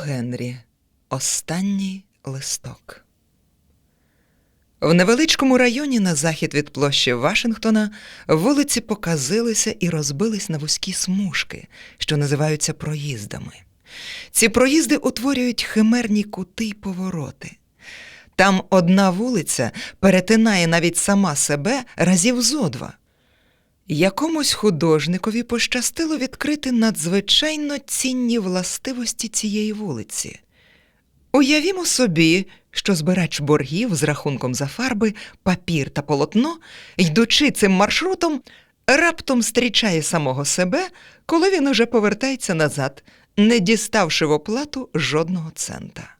Генрі. Останній листок. В невеличкому районі на захід від площі Вашингтона вулиці показилися і розбились на вузькі смужки, що називаються проїздами. Ці проїзди утворюють химерні кути й повороти. Там одна вулиця перетинає навіть сама себе разів зо два. Якомусь художникові пощастило відкрити надзвичайно цінні властивості цієї вулиці. Уявімо собі, що збирач боргів з рахунком за фарби, папір та полотно, йдучи цим маршрутом, раптом зустрічає самого себе, коли він уже повертається назад, не діставши в оплату жодного цента.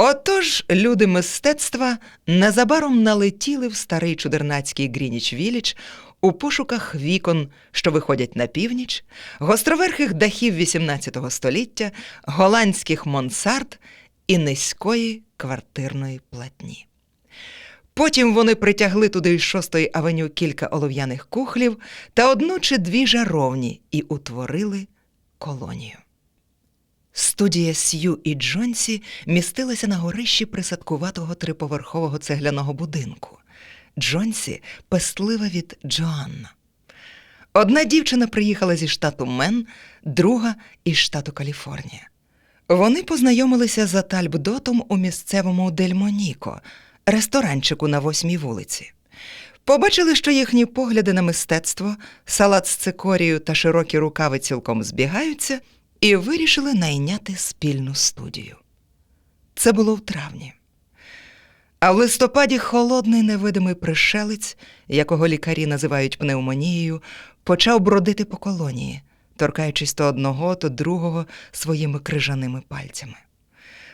Отож люди мистецтва незабаром налетіли в старий чудернацький Грініч Віліч у пошуках вікон, що виходять на північ, гостроверхих дахів XVIII століття, голландських монсард і низької квартирної платні. Потім вони притягли туди із шостої авеню кілька олов'яних кухлів та одну чи дві жаровні і утворили колонію. Студія Сью і Джонсі містилася на горищі присадкуватого триповерхового цегляного будинку. Джонсі пестлива від Джоанна. Одна дівчина приїхала зі штату Мен, друга із штату Каліфорнія. Вони познайомилися за Тальбдотом у місцевому Дельмоніко, ресторанчику на восьмій вулиці. Побачили, що їхні погляди на мистецтво, салат з цикорію та широкі рукави цілком збігаються, і вирішили найняти спільну студію. Це було в травні. А в листопаді холодний невидимий пришелець, якого лікарі називають пневмонією, почав бродити по колонії, торкаючись то одного, то другого своїми крижаними пальцями.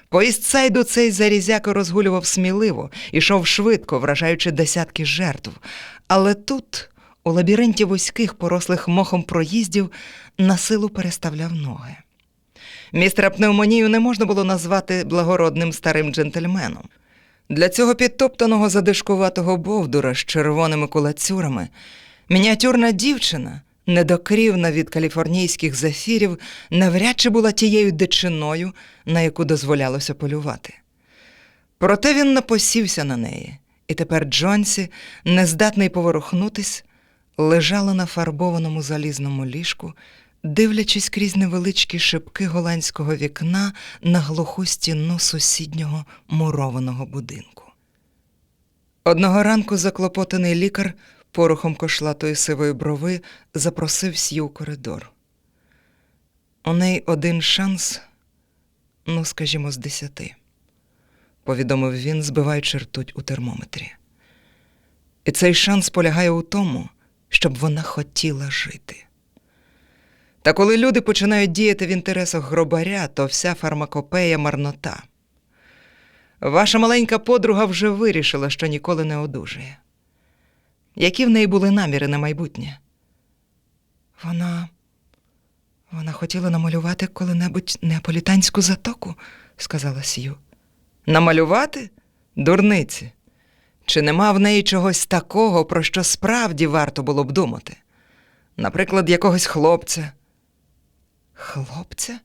По істсайду цей зарізяко розгулював сміливо, ішов швидко, вражаючи десятки жертв. Але тут, у лабіринті вузьких, порослих мохом проїздів, на силу переставляв ноги. Містера пневмонію не можна було назвати благородним старим джентльменом. Для цього підтоптаного задишкуватого бовдура з червоними кулацюрами мініатюрна дівчина, недокрівна від каліфорнійських зафірів, навряд чи була тією дичиною, на яку дозволялося полювати. Проте він напосівся на неї, і тепер Джонсі, нездатний поворухнутись, лежала на фарбованому залізному ліжку, дивлячись крізь невеличкі шибки голландського вікна на глуху стіну сусіднього мурованого будинку. Одного ранку заклопотаний лікар порохом кошлатої сивої брови запросив в коридор. У неї один шанс, ну, скажімо, з десяти, повідомив він, збиваючи ртуть у термометрі. І цей шанс полягає у тому, щоб вона хотіла жити. Та коли люди починають діяти в інтересах гробаря, то вся фармакопея марнота. Ваша маленька подруга вже вирішила, що ніколи не одужає. Які в неї були наміри на майбутнє? Вона. Вона хотіла намалювати коли-небудь неаполітанську затоку, сказала Сью. Намалювати? Дурниці. Чи нема в неї чогось такого, про що справді варто було б думати? Наприклад, якогось хлопця. Хлопця?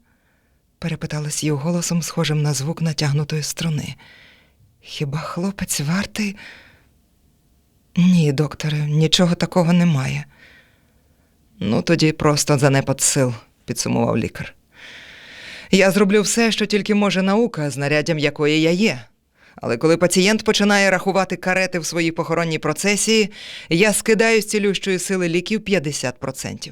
перепиталась її голосом, схожим на звук натягнутої струни. Хіба хлопець вартий? Ні, докторе, нічого такого немає. Ну, тоді просто занепад сил, підсумував лікар. Я зроблю все, що тільки може наука, знаряддям якої я є. Але коли пацієнт починає рахувати карети в своїй похоронній процесії, я скидаю з цілющої сили ліків 50%.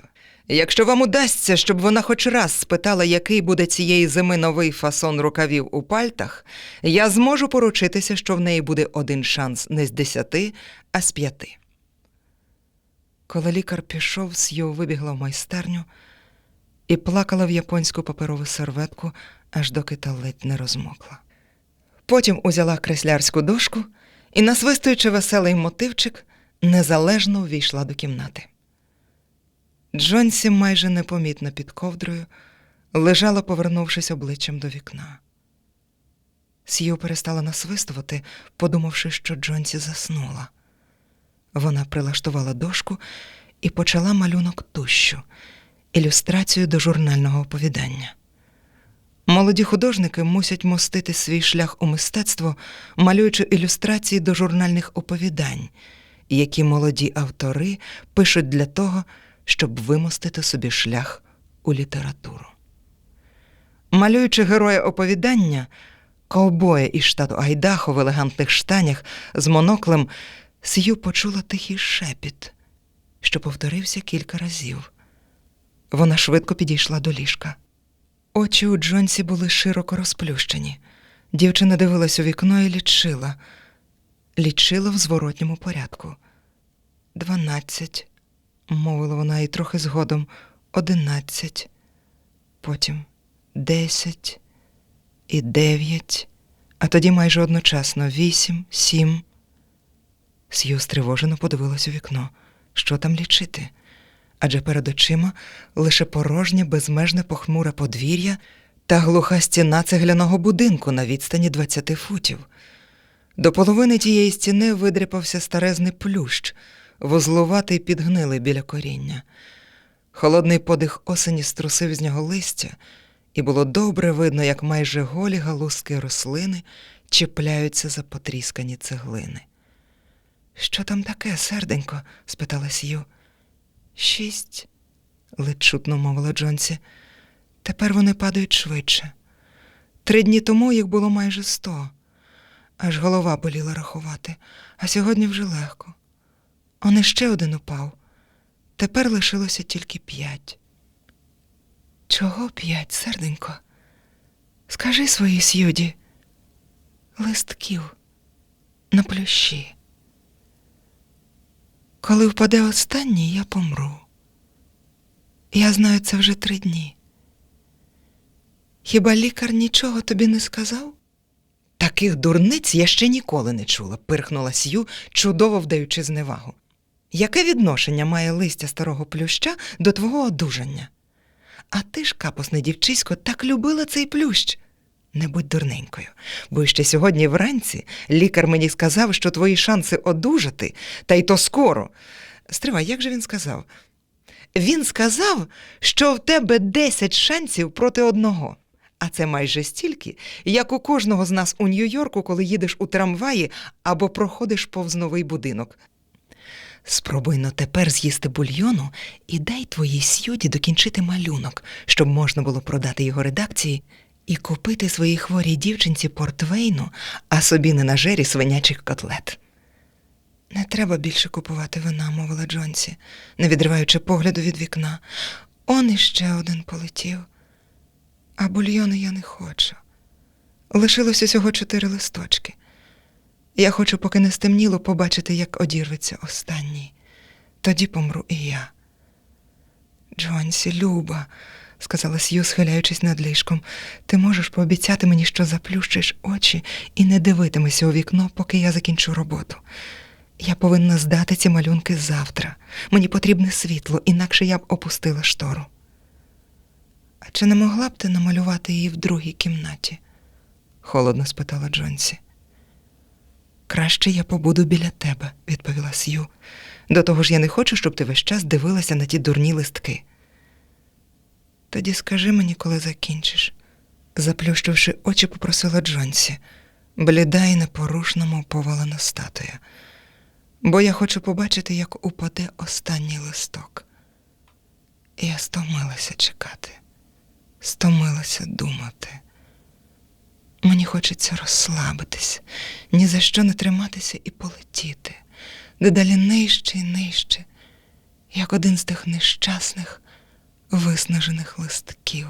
Якщо вам удасться, щоб вона хоч раз спитала, який буде цієї зими новий фасон рукавів у пальтах, я зможу поручитися, що в неї буде один шанс не з десяти, а з п'яти. Коли лікар пішов, Сью вибігла в майстерню і плакала в японську паперову серветку, аж доки та ледь не розмокла. Потім узяла креслярську дошку і, насвистуючи веселий мотивчик, незалежно увійшла до кімнати. Джонсі майже непомітно під ковдрою лежала, повернувшись обличчям до вікна. Сью перестала насвистувати, подумавши, що Джонсі заснула. Вона прилаштувала дошку і почала малюнок тущу, ілюстрацію до журнального оповідання. Молоді художники мусять мостити свій шлях у мистецтво, малюючи ілюстрації до журнальних оповідань, які молоді автори пишуть для того, щоб вимостити собі шлях у літературу. Малюючи героя оповідання, ковбоя із штату Айдахо в елегантних штанях з моноклем, Сью почула тихий шепіт, що повторився кілька разів. Вона швидко підійшла до ліжка. Очі у Джонсі були широко розплющені. Дівчина дивилась у вікно і лічила. Лічила в зворотньому порядку. Дванадцять, мовила вона і трохи згодом одинадцять, потім десять і дев'ять, а тоді майже одночасно вісім, сім. Сью стривожено подивилась у вікно. Що там лічити? Адже перед очима лише порожнє, безмежне похмуре подвір'я та глуха стіна цегляного будинку на відстані 20 футів. До половини тієї стіни видряпався старезний плющ, вузлуватий підгнилий біля коріння. Холодний подих осені струсив з нього листя, і було добре видно, як майже голі галузки рослини чіпляються за потріскані цеглини. Що там таке, серденько? спитала Сью. Шість, ледь чутно мовила Джонсі. Тепер вони падають швидше. Три дні тому їх було майже сто. Аж голова боліла рахувати, а сьогодні вже легко. Он іще один упав. Тепер лишилося тільки п'ять. Чого п'ять, серденько? Скажи своїй сюді. Листків на плющі. Коли впаде останній, я помру. Я знаю це вже три дні. Хіба лікар нічого тобі не сказав? Таких дурниць я ще ніколи не чула, пирхнула Сью, чудово вдаючи зневагу. Яке відношення має листя старого плюща до твого одужання? А ти ж, капосне дівчисько, так любила цей плющ. Не будь дурненькою, бо ще сьогодні вранці лікар мені сказав, що твої шанси одужати, та й то скоро. Стривай, як же він сказав? Він сказав, що в тебе 10 шансів проти одного. А це майже стільки, як у кожного з нас у Нью-Йорку, коли їдеш у трамваї або проходиш повз новий будинок. Спробуй но тепер з'їсти бульйону і дай твоїй сюді докінчити малюнок, щоб можна було продати його редакції і купити своїй хворій дівчинці портвейну, а собі не на жері свинячих котлет. Не треба більше купувати вина, мовила Джонсі, не відриваючи погляду від вікна. Он іще один полетів. А бульйону я не хочу. Лишилось усього чотири листочки. Я хочу, поки не стемніло, побачити, як одірветься останній. Тоді помру і я. Джонсі, Люба, сказала Сью, схиляючись над ліжком, ти можеш пообіцяти мені, що заплющиш очі і не дивитимешся у вікно, поки я закінчу роботу. Я повинна здати ці малюнки завтра. Мені потрібне світло, інакше я б опустила штору. А чи не могла б ти намалювати її в другій кімнаті? холодно спитала Джонсі. Краще я побуду біля тебе, відповіла Сью. До того ж я не хочу, щоб ти весь час дивилася на ті дурні листки. Тоді скажи мені, коли закінчиш, заплющивши очі, попросила Джонсі, бліда і непорушна, мов повалена статуя. Бо я хочу побачити, як упаде останній листок. Я стомилася чекати, стомилася думати. Мені хочеться розслабитись, ні за що не триматися і полетіти, дедалі нижче і нижче, як один з тих нещасних, виснажених листків.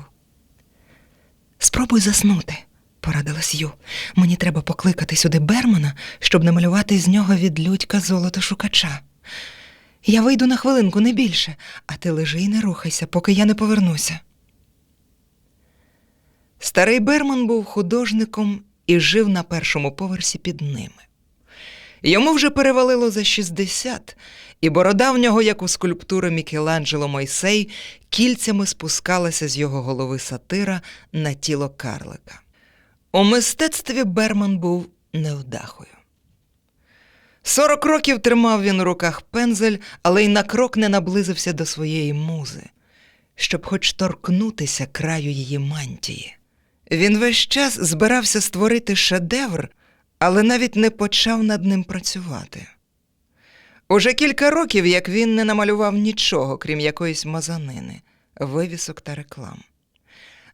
Спробуй заснути, порадила Сью. Мені треба покликати сюди Бермана, щоб намалювати з нього від людька золото шукача. Я вийду на хвилинку, не більше, а ти лежи і не рухайся, поки я не повернуся. Старий Берман був художником і жив на першому поверсі під ними. Йому вже перевалило за 60, і борода в нього, як у скульптури Мікеланджело Мойсей, кільцями спускалася з його голови сатира на тіло карлика. У мистецтві Берман був невдахою. Сорок років тримав він у руках пензель, але й на крок не наблизився до своєї музи, щоб хоч торкнутися краю її мантії. Він весь час збирався створити шедевр, але навіть не почав над ним працювати. Уже кілька років, як він не намалював нічого, крім якоїсь мазанини, вивісок та реклам.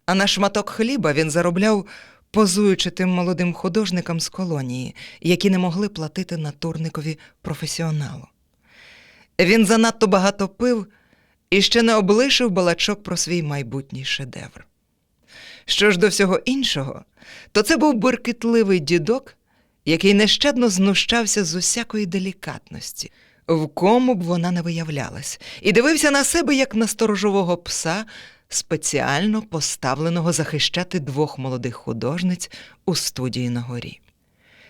А на шматок хліба він заробляв, позуючи тим молодим художникам з колонії, які не могли платити натурникові професіоналу. Він занадто багато пив і ще не облишив балачок про свій майбутній шедевр. Що ж до всього іншого, то це був буркітливий дідок, який нещадно знущався з усякої делікатності, в кому б вона не виявлялась, і дивився на себе як на сторожового пса, спеціально поставленого захищати двох молодих художниць у студії на горі.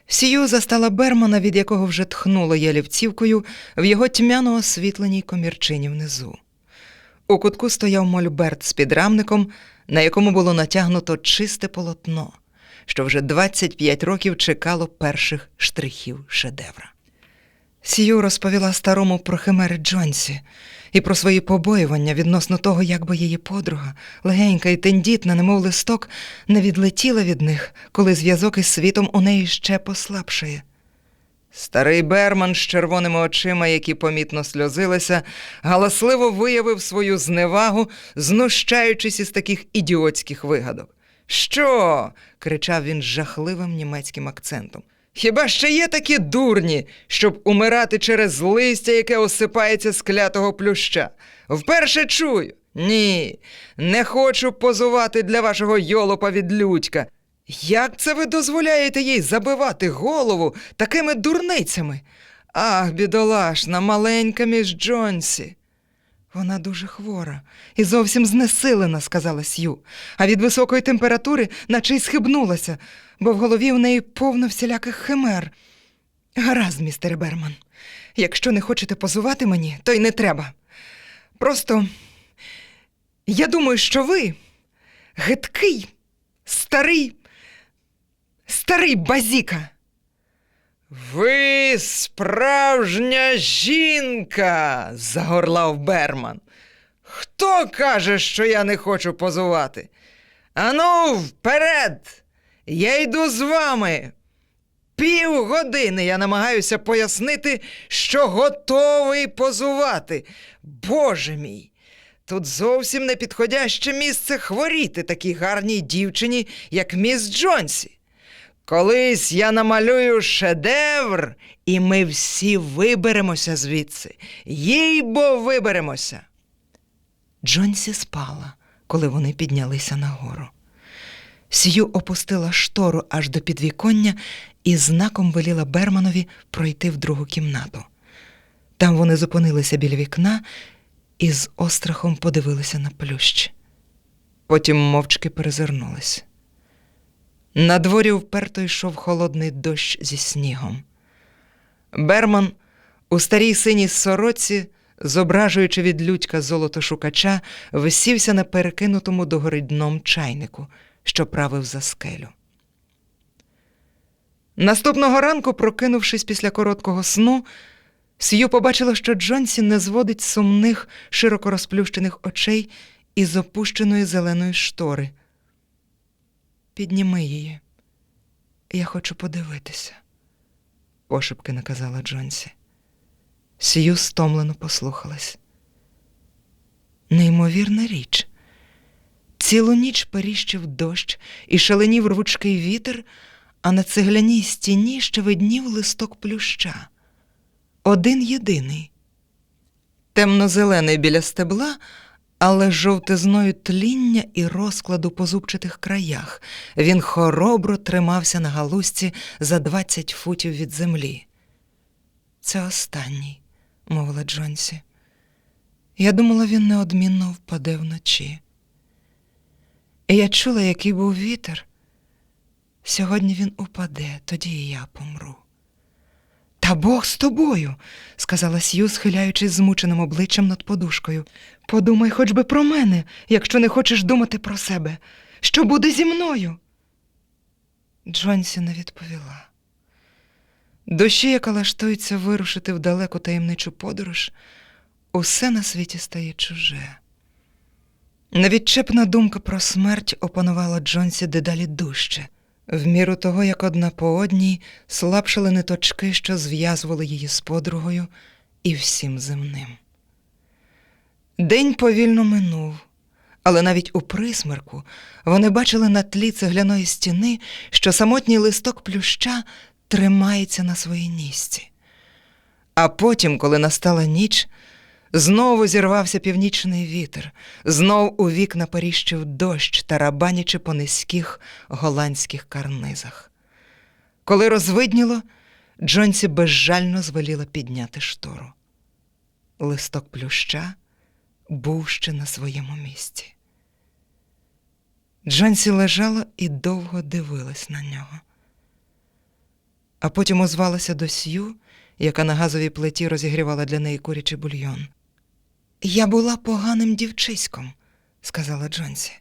Сію застала Бермана, від якого вже тхнуло ялівцівкою в його тьмяно освітленій комірчині внизу. У кутку стояв мольберт з підрамником, на якому було натягнуто чисте полотно, що вже 25 років чекало перших штрихів шедевра. Сію розповіла старому про химери Джонсі і про свої побоювання відносно того, як би її подруга, легенька і тендітна, немов листок, не відлетіла від них, коли зв'язок із світом у неї ще послабшає. Старий Берман з червоними очима, які помітно сльозилися, галасливо виявив свою зневагу, знущаючись із таких ідіотських вигадок. Що? кричав він з жахливим німецьким акцентом. Хіба ще є такі дурні, щоб умирати через листя, яке осипається з клятого плюща? Вперше чую. Ні, не хочу позувати для вашого йолопа від людька. Як це ви дозволяєте їй забивати голову такими дурницями? Ах, бідолашна, маленька між Джонсі. Вона дуже хвора і зовсім знесилена, сказала Сью, а від високої температури наче й схибнулася, бо в голові в неї повно всіляких химер. Гаразд, містер Берман, якщо не хочете позувати мені, то й не треба. Просто я думаю, що ви гидкий, старий, старий базіка. Ви справжня жінка, загорлав Берман. Хто каже, що я не хочу позувати? Ану, вперед! Я йду з вами. Півгодини я намагаюся пояснити, що готовий позувати. Боже мій, тут зовсім не підходяще місце хворіти такій гарній дівчині, як міс Джонсі. Колись я намалюю шедевр, і ми всі виберемося звідси. Їй бо виберемося. Джонсі спала, коли вони піднялися нагору. Сью опустила штору аж до підвіконня і знаком веліла Берманові пройти в другу кімнату. Там вони зупинилися біля вікна і з острахом подивилися на плющ. Потім мовчки перезирнулись. На дворі вперто йшов холодний дощ зі снігом. Берман у старій синій сороці, зображуючи від людька золотошукача, висівся на перекинутому догори дном чайнику, що правив за скелю. Наступного ранку, прокинувшись після короткого сну, Сью побачила, що Джонсі не зводить сумних, широко розплющених очей із опущеної зеленої штори. Підніми її. Я хочу подивитися, пошепки наказала Джонсі. Сію стомлено послухалась. Неймовірна річ. Цілу ніч періщив дощ і шаленів рвучкий вітер, а на цегляній стіні ще виднів листок плюща. Один єдиний. Темно-зелений біля стебла, але жовтизною тління і розкладу по зубчатих краях. Він хоробро тримався на галузці за двадцять футів від землі. Це останній, мовила Джонсі. Я думала, він неодмінно впаде вночі. І я чула, який був вітер. Сьогодні він упаде, тоді і я помру. Та Бог з тобою, сказала Сью, схиляючись змученим обличчям над подушкою. Подумай хоч би про мене, якщо не хочеш думати про себе. Що буде зі мною? Джонсі не відповіла. Душі, яка лаштується вирушити в далеку таємничу подорож, усе на світі стає чуже. Невідчепна думка про смерть опанувала Джонсі дедалі дужче, в міру того, як одна по одній слабшали ниточки, що зв'язували її з подругою і всім земним. День повільно минув, але навіть у присмерку вони бачили на тлі цегляної стіни, що самотній листок плюща тримається на своїй нісці. А потім, коли настала ніч, знову зірвався північний вітер, знов у вікна періщив дощ, тарабанячи по низьких голландських карнизах. Коли розвидніло, Джонсі безжально звеліла підняти штору. Листок плюща був ще на своєму місці. Джонсі лежала і довго дивилась на нього. А потім озвалася до Сью, яка на газовій плиті розігрівала для неї курячий бульйон. Я була поганим дівчиськом, сказала Джонсі.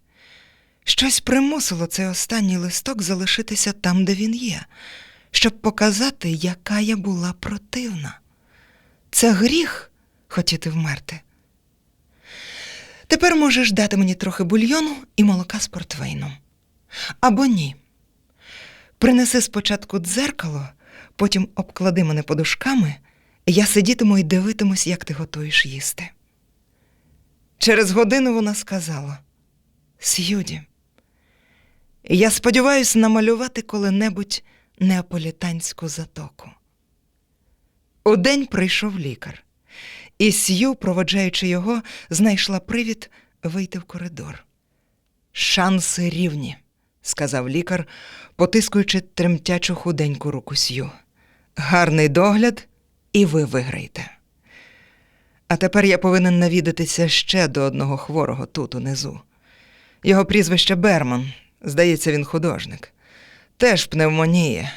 Щось примусило цей останній листок залишитися там, де він є, щоб показати, яка я була противна. Це гріх хотіти вмерти. Тепер можеш дати мені трохи бульйону і молока з портвейном. Або ні. Принеси спочатку дзеркало, потім обклади мене подушками, я сидітиму і дивитимусь, як ти готуєш їсти. Через годину вона сказала: Сьюді, я сподіваюся намалювати коли-небудь неаполітанську затоку. Удень прийшов лікар, і Сью, проводжаючи його, знайшла привід вийти в коридор. Шанси рівні, сказав лікар, потискуючи тремтячу худеньку руку Сью. Гарний догляд, і ви виграєте. А тепер я повинен навідатися ще до одного хворого тут унизу. Його прізвище Берман, здається, він художник. Теж пневмонія.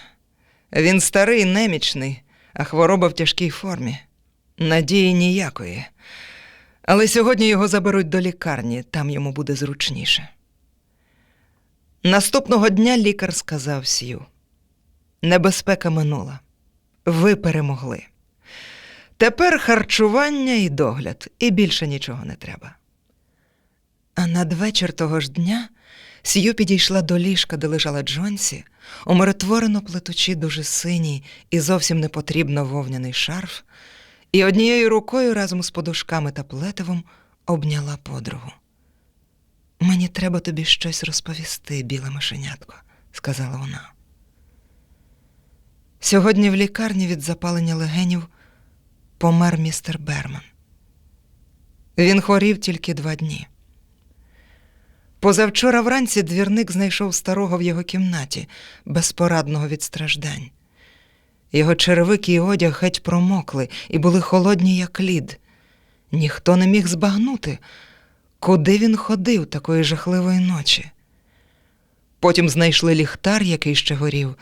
Він старий, немічний, а хвороба в тяжкій формі. Надії ніякої. Але сьогодні його заберуть до лікарні, там йому буде зручніше. Наступного дня лікар сказав Сью: Небезпека минула. Ви перемогли. Тепер харчування і догляд, і більше нічого не треба. А надвечір того ж дня Сью підійшла до ліжка, де лежала Джонсі, умиротворено плетучи дуже синій і зовсім непотрібно вовняний шарф, і однією рукою разом з подушками та плетивом обняла подругу. Мені треба тобі щось розповісти, біле мишенятко, сказала вона. Сьогодні в лікарні від запалення легенів помер містер Берман. Він хворів тільки два дні. Позавчора вранці двірник знайшов старого в його кімнаті, безпорадного від страждань. Його черевики і одяг геть промокли і були холодні, як лід. Ніхто не міг збагнути, куди він ходив такої жахливої ночі. Потім знайшли ліхтар, який ще горів,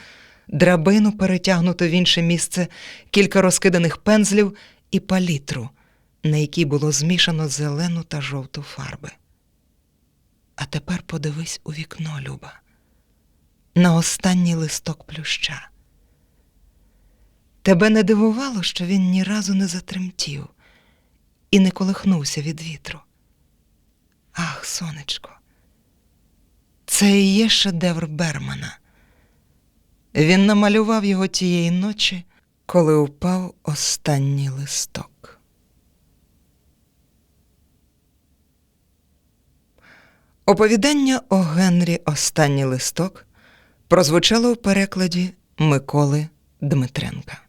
драбину, перетягнуту в інше місце, кілька розкиданих пензлів і палітру, на якій було змішано зелену та жовту фарби. А тепер подивись у вікно, Люба, на останній листок плюща. Тебе не дивувало, що він ні разу не затремтів і не колихнувся від вітру. Ах, сонечко, це і є шедевр Бермана. Він намалював його тієї ночі, коли упав останній листок. Оповідання о Генрі Останній листок прозвучало у перекладі Миколи Дмитренка.